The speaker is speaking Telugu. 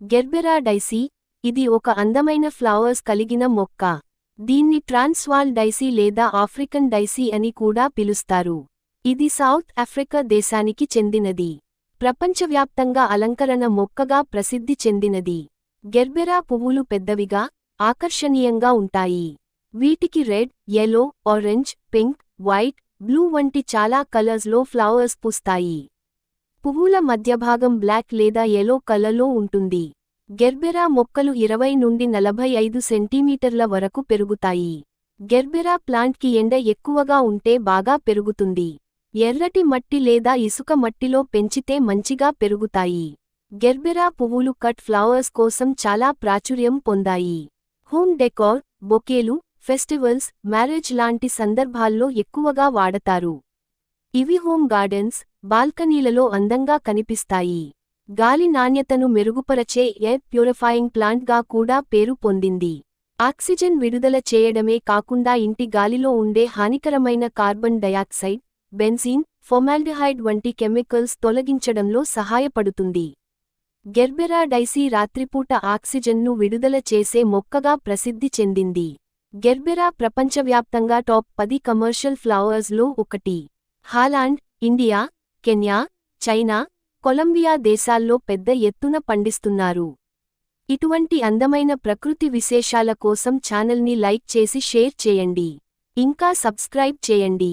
గెర్బెరా డైసీ ఇది ఒక అందమైన ఫ్లవర్స్ కలిగిన మొక్క. దీన్ని ట్రాన్స్వాల్ డైసీ లేదా ఆఫ్రికన్ డైసీ అని కూడా పిలుస్తారు. ఇది సౌత్ ఆఫ్రికా దేశానికి చెందినది. ప్రపంచవ్యాప్తంగా అలంకరణ మొక్కగా ప్రసిద్ధి చెందినది. గెర్బెరా పువ్వులు పెద్దవిగా ఆకర్షణీయంగా ఉంటాయి. వీటికి red yellow orange pink white blue వంటి చాలా కలర్స్లో ఫ్లవర్స్ పూస్తాయి. పువ్వుల మధ్యభాగం బ్లాక్ లేదా ఎలో కలర్లో ఉంటుంది. గెర్బెరా మొక్కలు ఇరవై నుండి నలభై ఐదు సెంటీమీటర్ల వరకు పెరుగుతాయి. గెర్బెరా ప్లాంట్కి ఎండ ఎక్కువగా ఉంటే బాగా పెరుగుతుంది. ఎర్రటి మట్టి లేదా ఇసుక మట్టిలో పెంచితే మంచిగా పెరుగుతాయి. గెర్బెరా పువ్వులు కట్ ఫ్లవర్స్ కోసం చాలా ప్రాచుర్యం పొందాయి. హోమ్ డెకార్ బొకేలు ఫెస్టివల్స్ మ్యారేజ్ లాంటి సందర్భాల్లో ఎక్కువగా వాడతారు. ఇవి హోమ్ గార్డెన్స్ బాల్కనీలలో అందంగా కనిపిస్తాయి. గాలి నాణ్యతను మెరుగుపరచే ఎయిర్ ప్యూరిఫాయింగ్ ప్లాంట్గా కూడా పేరు పొందింది. ఆక్సిజన్ విడుదల చేయడమే కాకుండా ఇంటి గాలిలో ఉండే హానికరమైన కార్బన్ డయాక్సైడ్ బెన్జీన్ ఫొమాల్డిహైడ్ వంటి కెమికల్స్ తొలగించడంలో సహాయపడుతుంది. గెర్బెరా డైసీ రాత్రిపూట ఆక్సిజన్ను విడుదల చేసే మొక్కగా ప్రసిద్ధి చెందింది. గెర్బెరా ప్రపంచవ్యాప్తంగా టాప్ పది కమర్షియల్ ఫ్లవర్స్లో ఒకటి. Holland India Kenya China Colombia దేశాల్లో పెద్ద ఎత్తున పండిస్తున్నారు. ఇటువంటి అందమైన ప్రకృతి విశేషాల కోసం ఛానల్ని లైక్ చేసి షేర్ చేయండి. ఇంకా సబ్స్క్రైబ్ చేయండి.